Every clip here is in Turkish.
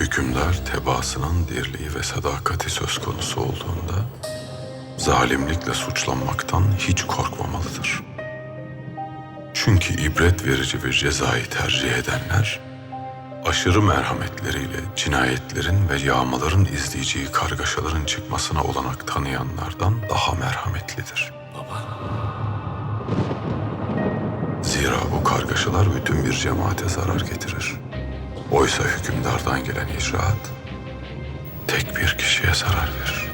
Hükümdar tebaasının dirliği ve sadakati söz konusu olduğunda zalimlikle suçlanmaktan hiç korkmamalıdır. Çünkü ibret verici bir cezayı tercih edenler aşırı merhametleriyle cinayetlerin ve yağmaların izleyeceği kargaşaların çıkmasına olanak tanıyanlardan daha merhametlidir. Zira bu kargaşalar bütün bir cemaate zarar getirir. Oysa hükümdardan gelen icraat tek bir kişiye zarar verir.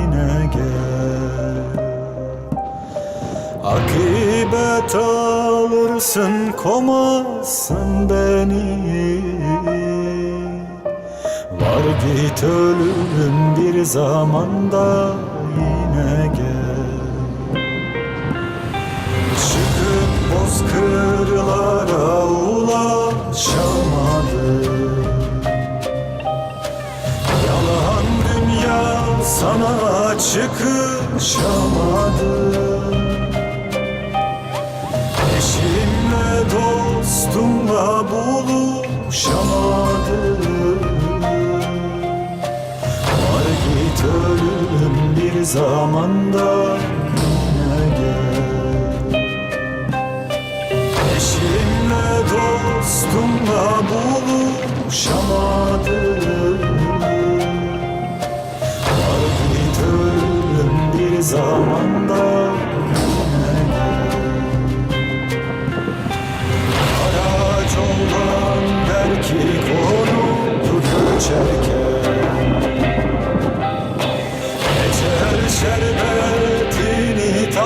Akibet alırsın komazsın beni. Var git ölüm bir zamanda yine gel. Çıkıp bozkırlara ulaşamadım. Yalan dünya sana çıkışamadı zamanda yine gel. Eşimle dostumla buluşamadı Var git ölüm bir zamanda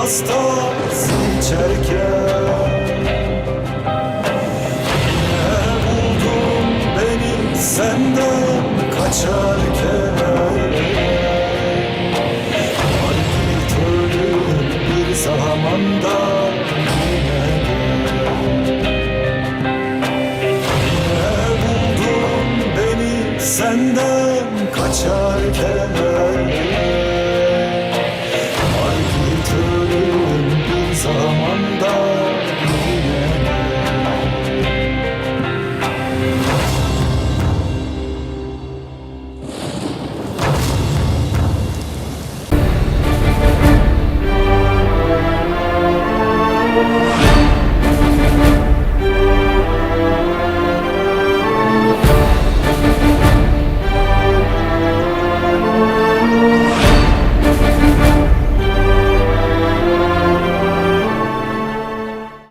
tas içerken Yine buldun beni senden kaçarken. Git ölüm bir zamanda senden kaçarken